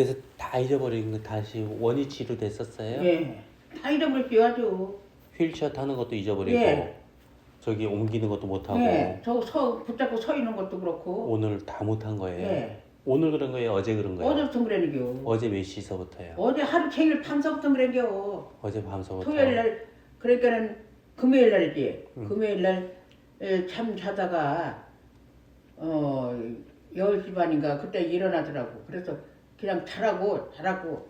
그래서 다 잊어버린 거 다시 원위 치료됐었어요? 예. 다 잃어버렸죠 아주. 휠체어 타는 것도 잊어버리고 예. 저기 옮기는 것도 못하고 예. 저거 서 붙잡고 서 있는 것도 그렇고. 오늘 다 못한 거예요. 예. 오늘 그런 거예요? 어제 그런 거예요? 어제부터 그러는겨. 어제 몇 시서부터요? 어제 하루 종일 밤서부터 그러는겨. 어제 밤서부터 토요일 날 그러니까는 금요일 날이지. 음. 금요일 날참 자다가 어 10시 반인가 그때 일어나더라고. 그래서 그냥 자라고 자라고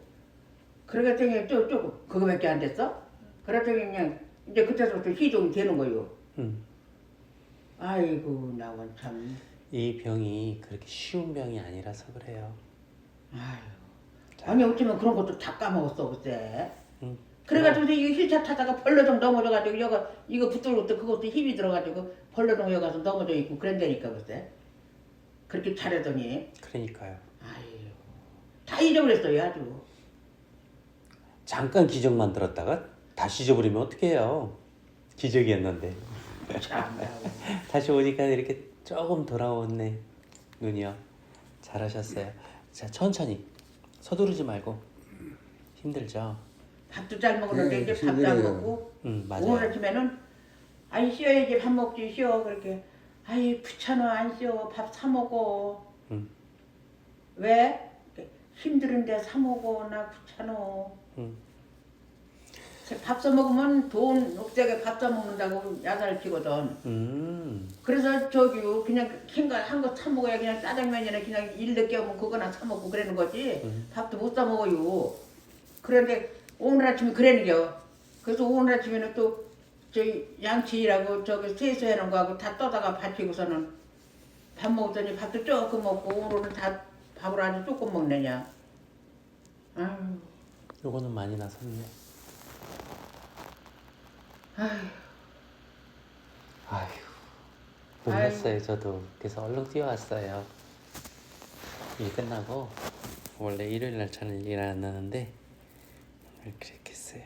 그러겠더니 또또 그거밖에 안 됐어? 그랬더니 그냥 이제 그때부터 희종이 되는 거요. 음. 아이고 나원 참. 이 병이 그렇게 쉬운 병이 아니라서 그래요. 아유. 자. 아니 어쩌면 그런 것도 다 까먹었어 그때. 음. 그래가지고 이 힐차 타다가 벌러덩 넘어져가지고 여가 이거 붙들고 또 그것도 힘이 들어가지고 벌러덩 여가서 넘어져 있고 그런다니까 그때. 그렇게 잘하더니 그러니까요. 아유 다 잊어버렸어요 아주. 잠깐 기적 만 들었다가 다시 잊어버리면 어떡해요? 기적이었는데 참. 다시 오니까 이렇게 조금 돌아오네 눈이요. 잘하셨어요. 자 천천히 서두르지 말고 힘들죠. 밥도 잘 먹었는데 네, 이제 밥도 안 힘들어요. 먹고 음 오늘 맞아요. 아침에는 아이 쉬어야지 밥 먹지 쉬어 그렇게 아이 귀찮아 안 쉬어 밥 사 먹어 음. 왜 힘들은데 사 먹어 나 귀찮아 음. 밥 사 먹으면 돈 억제게 밥 사 먹는다고 야단을 피거든 음. 그래서 저기 그냥 한거 사 먹어야 그냥 짜장면이나 그냥 일 늦게 오면 그거나 사 먹고 그러는 거지 음. 밥도 못 사 먹어요 그런데 오늘 아침에 그러는겨 그래서 오늘 아침에는 또 저희 양치라고 저기 세수해놓은 거하고 다 떠다가 받치고서는 밥 먹었더니 밥도 조금 먹고 오늘은 다 밥을 아주 조금 먹느냐. 아유. 요거는 많이 나섰네. 아유 아휴. 몰랐어요 저도. 그래서 얼른 뛰어왔어요. 일 끝나고 원래 일요일 날 저는 일 안 하는데 오늘 그랬겠어요